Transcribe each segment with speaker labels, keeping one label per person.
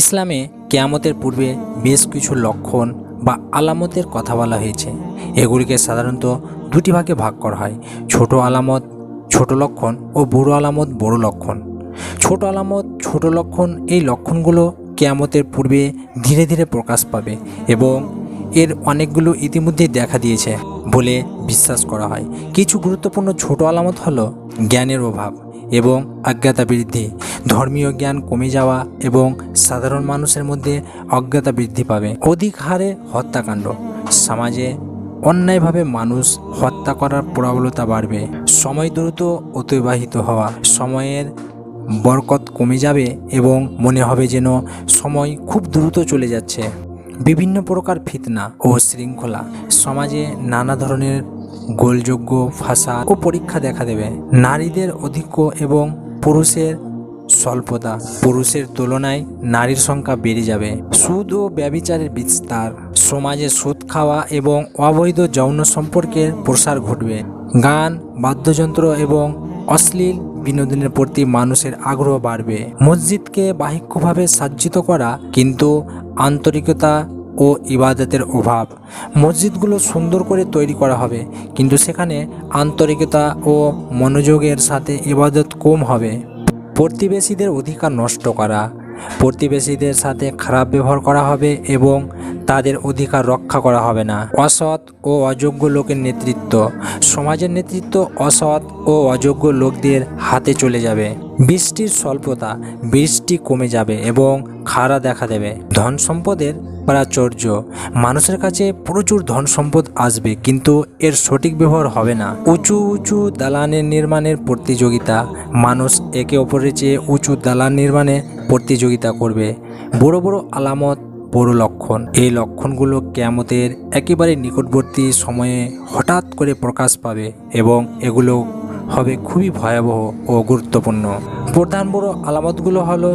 Speaker 1: ইসলামে কেয়ামতের পূর্বে বেশ কিছু লক্ষণ বা আলামতের কথা বলা হয়েছে। এগুলিকে সাধারণত দুটি ভাগে ভাগ করা হয়, ছোট আলামত, ছোট লক্ষণ ও বড় আলামত, বড় লক্ষণ। ছোট আলামত, ছোট লক্ষণ এই লক্ষণগুলো কেয়ামতের পূর্বে ধীরে ধীরে প্রকাশ পাবে এবং এর অনেকগুলো ইতিমধ্যেই দেখা দিয়েছে বলে বিশ্বাস করা হয়। কিছু গুরুত্বপূর্ণ ছোট আলামত হলো জ্ঞানের অভাব। এবং অজ্ঞাতা বৃদ্ধি ধর্মীয় জ্ঞান কমে যাওয়া এবং সাধারণ মানুষের মধ্যে অজ্ঞতা বৃদ্ধি পাবে। অধিক হারে হত্যাকাণ্ড। সমাজে অন্যায়ভাবে মানুষ হত্যা করার প্রবলতা বাড়বে। সময় দ্রুত অতিবাহিত হওয়া। সময়ের বরকত কমে যাবে এবং মনে হবে যেন সময় খুব দ্রুত চলে যাচ্ছে। বিভিন্ন প্রকার ফিতনা ও শৃঙ্খলা। সমাজে নানা ধরনের গোলযোগ্য ভাষা ও পরীক্ষা দেখা দেবে। নারীদের অধিক্য এবং পুরুষের স্বল্পতা। পুরুষের তুলনায় নারীর সংখ্যা বেড়ে যাবে। সুদ ও ব্যবিচারের বিস্তার। সমাজে সুদ খাওয়া এবং অবৈধ যৌন সম্পর্কের প্রসার ঘটবে। গান, বাদ্যযন্ত্র এবং অশ্লীল বিনোদনের প্রতি মানুষের আগ্রহ বাড়বে। মসজিদকে বাহিক্যভাবে সাজ্জিত করা কিন্তু আন্তরিকতা ও ইবাদতের অভাব। মসজিদগুলো সুন্দর করে তৈরি করা হবে, কিন্তু সেখানে আন্তরিকতা ও মনোযোগের সাথে ইবাদত কম হবে। প্রতিবেশীদের অধিকার নষ্ট করা, প্রতিবেশীদের সাথে খারাপ ব্যবহার করা হবে এবং তাদের অধিকার রক্ষা করা হবে না। অসৎ ও অযোগ্য লোকের নেতৃত্ব। সমাজের নেতৃত্ব অসৎ ও অযোগ্য লোকদের হাতে চলে যাবে। বৃষ্টির স্বল্পতা, বৃষ্টি কমে যাবে এবং খাড়া দেখা দেবে। ধন সম্পদের প্রাচুর্য। মানুষের কাছে প্রচুর ধন সম্পদ আসবে, কিন্তু এর সঠিক ব্যবহার হবে না। উঁচু উঁচু দালানের নির্মাণের প্রতিযোগিতা। মানুষ একে অপরের চেয়ে উঁচু দালান নির্মাণে প্রতিযোগিতা করবে। বড় বড় আলামত বড় লক্ষণ। এই লক্ষণগুলো ক্যামতের একেবারে নিকটবর্তী সময়ে হঠাৎ করে প্রকাশ পাবে এবং এগুলো হবে খুবই ভয়াবহ ও গুরুত্বপূর্ণ। প্রধান বড় আলামতগুলো হলো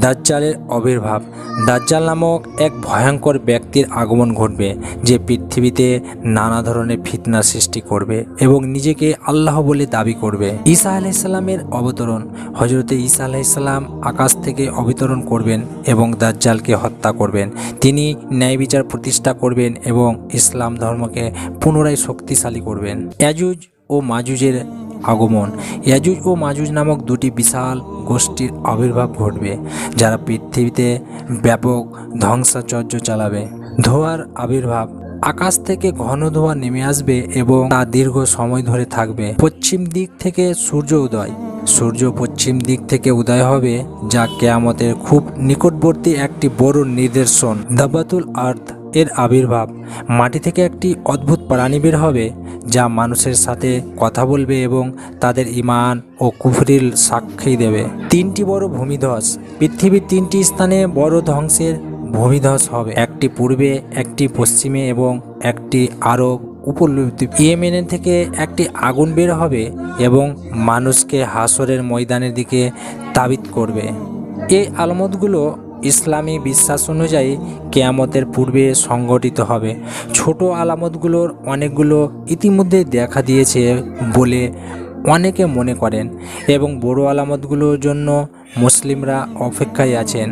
Speaker 1: দাজ্জালের আবির্ভাব। দাজ্জাল নামক এক ভয়ঙ্কর ব্যক্তির আগমন ঘটবে, যে পৃথিবীতে নানা ধরনের ফিতনা সৃষ্টি করবে এবং নিজেকে আল্লাহ বলে দাবি করবে। ঈসা আলাইসাল্লামের অবতরণ। হজরতে ঈসা আলাইসাল্লাম আকাশ থেকে অবতরণ করবেন এবং দাজ্জালকে হত্যা করবেন। তিনি ন্যায় বিচার প্রতিষ্ঠা করবেন এবং ইসলাম ধর্মকে পুনরায় শক্তিশালী করবেন। অ্যাজুজ ও মাজুজের আগমন। ইয়াজুজ ও মাজুজ নামক দুটি বিশাল গোষ্ঠীর আবির্ভাব ঘটবে, যারা পৃথিবীতে ব্যাপক ধ্বংসাচর্য চালাবে। ধোয়ার আবির্ভাব আকাশ থেকে ঘন ধোঁয়া নেমে আসবে এবং তা দীর্ঘ সময় ধরে থাকবে। পশ্চিম দিক থেকে সূর্য উদয়। সূর্য পশ্চিম দিক থেকে উদয় হবে, যা কেয়ামতের খুব নিকটবর্তী একটি বড় নিদর্শন। দাবাতুল আর্থ এর আবির্ভাব। মাটি থেকে একটি অদ্ভুত প্রাণী বের হবে যা মানুষের সাথে কথা বলবে এবং তাদের ইমান ও কুফরিল সাক্ষী দেবে। তিনটি বড় ভূমিধস পৃথিবীর তিনটি স্থানে বড় ধ্বংসের ভূমিধস হবে। একটি পূর্বে, একটি পশ্চিমে এবং একটি আরব উপলব্ধি। ইয়েমেনের থেকে একটি আগুন বের হবে এবং মানুষকে হাসরের ময়দানের দিকে তাবিত করবে। এই আলামতগুলো ইসলামী বিশ্বাস অনুযায়ী কেয়ামতের পূর্বে সংগঠিত হবে। ছোট আলামতগুলোর অনেকগুলো ইতিমধ্যে দেখা দিয়েছে বলে অনেকে মনে করেন এবং বড় আলামতগুলোর জন্য মুসলিমরা অপেক্ষায় আছেন।